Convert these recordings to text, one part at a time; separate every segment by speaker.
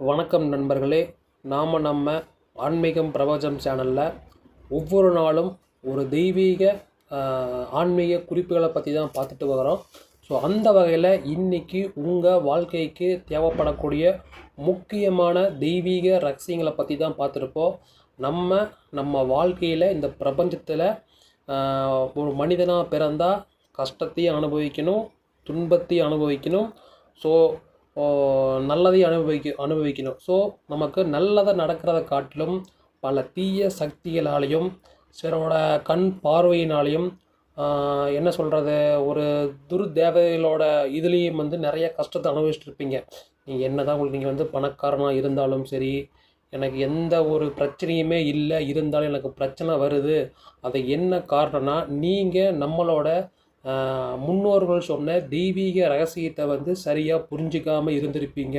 Speaker 1: வணக்கம் நண்பர்களே. நாம் நம்ம ஆன்மீகம் பிரபஞ்சம் சேனலில் ஒவ்வொரு நாளும் ஒரு தெய்வீக ஆன்மீக குறிப்புகளை பற்றி தான் பார்த்துட்டு வரோம் ஸோ அந்த வகையில் இன்றைக்கி உங்கள் வாழ்க்கைக்கு தேவைப்படக்கூடிய முக்கியமான தெய்வீக ரகசியங்களை பற்றி தான் பார்த்துருப்போம். நம்ம நம்ம வாழ்க்கையில் இந்த பிரபஞ்சத்தில் ஒரு மனிதனாக பிறந்தால் கஷ்டத்தையும் அனுபவிக்கணும் துன்பத்தையும் அனுபவிக்கணும். ஸோ நல்லதையும் அனுபவிக்க அனுபவிக்கணும். ஸோ நமக்கு நல்லதை நடக்கிறத காட்டிலும் பல தீய சக்திகளாலையும் சிலரோட கண் பார்வையினாலையும் என்ன சொல்கிறது ஒரு துர்தேவதைகளோட இதுலேயும் வந்து நிறைய கஷ்டத்தை அனுபவிச்சுட்டு இருப்பீங்க நீங்கள் என்ன தான் உங்களுக்கு நீங்கள் வந்து பணக்காரனாக இருந்தாலும் சரி எனக்கு எந்த ஒரு பிரச்சனையுமே இல்லை இருந்தாலும் எனக்கு பிரச்சனை வருது அது என்ன காரணம்னா நீங்கள் நம்மளோட முன்னோர்கள் சொன்ன தெய்வீக ரகசியத்தை வந்து சரியாக புரிஞ்சிக்காமல் இருந்திருப்பீங்க.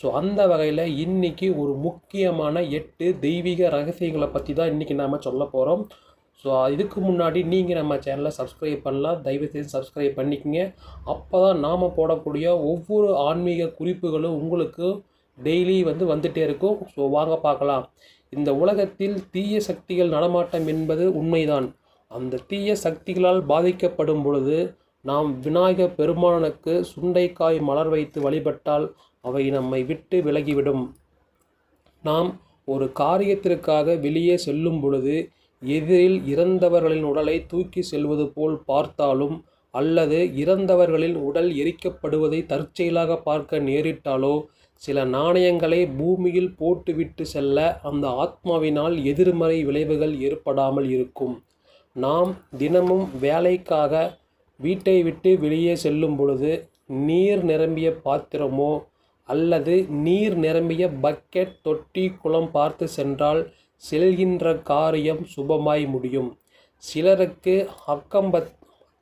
Speaker 1: ஸோ அந்த வகையில் இன்னைக்கு ஒரு முக்கியமான எட்டு தெய்வீக ரகசியங்களை பற்றி தான் இன்றைக்கி நாம் சொல்ல போகிறோம் ஸோ இதுக்கு முன்னாடி நீங்கள் நம்ம சேனலை சப்ஸ்கிரைப் பண்ணலாம். தயவு செய்து சப்ஸ்கிரைப் பண்ணிக்கங்க. அப்போ தான் நாம் போடக்கூடிய ஒவ்வொரு ஆன்மீக குறிப்புகளும் உங்களுக்கு டெய்லி வந்து வந்துகிட்டே இருக்கும். ஸோ வாங்க பார்க்கலாம். இந்த உலகத்தில் தீய சக்திகள் நடமாட்டம் என்பது உண்மைதான். அந்த தீய சக்திகளால் பாதிக்கப்படும் பொழுது நாம் விநாயகர் பெருமானுக்கு சுண்டைக்காய் மலர் வைத்து வழிபட்டால் அவை நம்மை விட்டு விலகிவிடும். நாம் ஒரு காரியத்திற்காக வெளியே செல்லும் பொழுது எதிரில் இறந்தவர்களின் உடலை தூக்கி செல்வது போல் பார்த்தாலும் அல்லது இறந்தவர்களின் உடல் எரிக்கப்படுவதை தற்செயலாக பார்க்க நேரிட்டாலோ சில நாணயங்களை பூமியில் போட்டுவிட்டு செல்ல அந்த ஆத்மாவினால் எதிர்மறை விளைவுகள் ஏற்படாமல் இருக்கும். நாம் தினமும் வேலைக்காக வீட்டை விட்டு வெளியே செல்லும் பொழுது நீர் நிரம்பிய பாத்திரமோ அல்லது நீர் நிரம்பிய பக்கெட் தொட்டி குளம் பார்த்து சென்றால் செல்கின்ற காரியம் சுபமாய் முடியும். சிலருக்கு அக்கம்பத்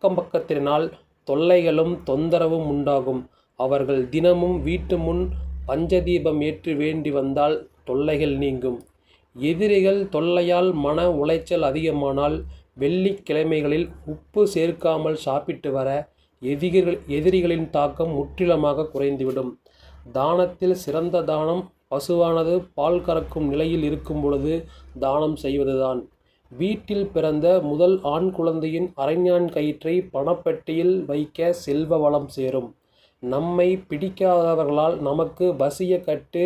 Speaker 1: அக்கம்பக்கத்தினால் தொல்லைகளும் தொந்தரவும் உண்டாகும். அவர்கள் தினமும் வீட்டு முன் பஞ்சதீபம் ஏற்றி வேண்டி வந்தால் தொல்லைகள் நீங்கும். எதிரிகள் தொல்லையால் மன உளைச்சல் அதிகமானால் வெள்ளிக்கிழமைகளில் உப்பு சேர்க்காமல் சாப்பிட்டு வர எதிரிகள் எதிரிகளின் தாக்கம் முற்றிலுமாக குறைந்துவிடும். தானத்தில் சிறந்த தானம் பசுவானது பால் கறக்கும் நிலையில் இருக்கும் பொழுது தானம் செய்வதுதான். வீட்டில் பிறந்த முதல் ஆண் குழந்தையின் அரைஞான் கயிற்றை பணப்பெட்டியில் வைக்க செல்வ வளம் சேரும். நம்மை பிடிக்காதவர்களால் நமக்கு வசிய கட்டு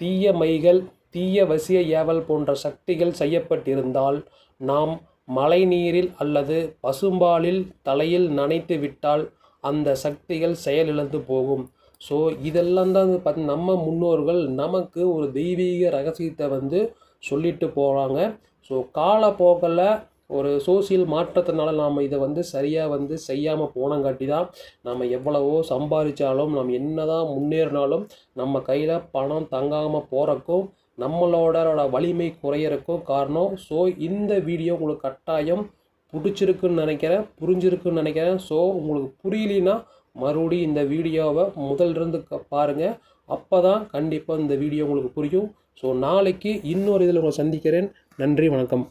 Speaker 1: தீய மைகள் தீய வசிய ஏவல் போன்ற சக்திகள் செய்யப்பட்டிருந்தால் நாம் மழைநீரில் அல்லது பசும்பாலில் தலையில் நனைத்து விட்டால் அந்த சக்திகள் செயலிழந்து போகும். ஸோ இதெல்லாம் தான் வந்து நம்ம முன்னோர்கள் நமக்கு ஒரு தெய்வீக ரகசியத்தை வந்து சொல்லிட்டு போகிறாங்க ஸோ காலப்போக்கில் ஒரு சோசியல் மாற்றத்தினால நாம் இதை வந்து சரியாக வந்து செய்யாமல் போனங்காட்டி தான் நம்ம எவ்வளவோ சம்பாதிச்சாலும் நம்ம என்ன தான் முன்னேறினாலும் நம்ம கையில் பணம் தங்காமல் போகிறக்கும் நம்மளோட வலிமை குறையறக்கும் காரணம். ஸோ இந்த வீடியோ உங்களுக்கு கட்டாயம் பிடிச்சிருக்குன்னு நினைக்கிறேன். புரிஞ்சிருக்குன்னு நினைக்கிறேன். ஸோ உங்களுக்கு புரியலினா மறுபடியும் இந்த வீடியோவை முதல்லிருந்து க பாருங்கள் அப்போ தான் கண்டிப்பாக இந்த வீடியோ உங்களுக்கு புரியும். ஸோ நாளைக்கு இன்னொரு இதில் உங்களை சந்திக்கிறேன். நன்றி வணக்கம்.